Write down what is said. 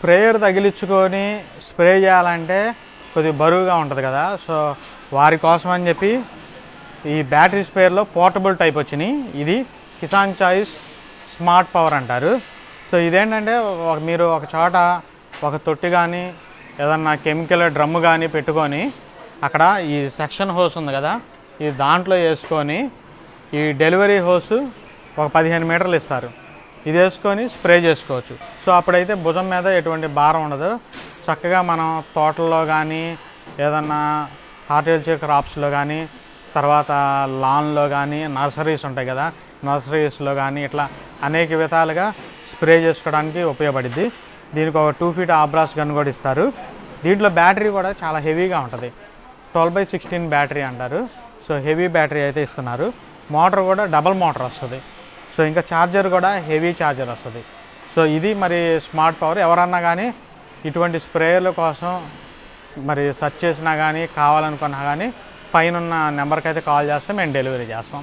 Sprayer తగిలించుకొని spray చేయాలంటే కొద్దిగా బరువుగా ఉంటుంది కదా. సో వారి కోసం అని చెప్పి ఈ బ్యాటరీ స్ప్రేయర్లో పోర్టబుల్ టైప్ వచ్చినాయి. ఇది కిసాన్ చాయిస్ స్మార్ట్ పవర్ అంటారు. సో ఇదేంటంటే ఒక- మీరు ఒక చోట ఒక తొట్టి కానీ ఏదన్నా కెమికల్ డ్రమ్ కానీ పెట్టుకొని అక్కడ ఈ సెక్షన్ హోస్ ఉంది కదా ఈ దాంట్లో వేసుకొని ఈ డెలివరీ హోస్ ఒక పదిహేను మీటర్లు ఇస్తారు. ఇది వేసుకొని స్ప్రే చేసుకోవచ్చు. సో అప్పుడైతే భుజం మీద ఎటువంటి భారం ఉండదు. చక్కగా మనం తోటల్లో కానీ ఏదన్నా హార్టికల్చర్ క్రాప్స్లో కానీ తర్వాత లాన్లో కానీ నర్సరీస్ ఉంటాయి కదా నర్సరీస్లో కానీ ఇట్లా అనేక విధాలుగా స్ప్రే చేసుకోవడానికి ఉపయోగపడుద్ది. దీనికి ఒక టూ ఫీట్ ఆబ్రాస్ గన్ కూడా ఇస్తారు. దీంట్లో బ్యాటరీ కూడా చాలా హెవీగా ఉంటుంది. ట్వెల్వ్ బై సిక్స్టీన్ బ్యాటరీ అంటారు. సో హెవీ బ్యాటరీ అయితే ఇస్తున్నారు. మోటార్ కూడా డబల్ మోటార్ వస్తుంది. సో ఇంకా ఛార్జర్ కూడా హెవీ ఛార్జర్ వస్తుంది. సో ఇది మరి స్మార్ట్ పవర్. ఎవరన్నా కానీ ఇటువంటి స్ప్రేయర్ల కోసం మరి సెర్చ్ చేసినా కానీ కావాలనుకున్నా కానీ పైన నెంబర్కి అయితే కాల్ చేస్తే మేము డెలివరీ చేస్తాం.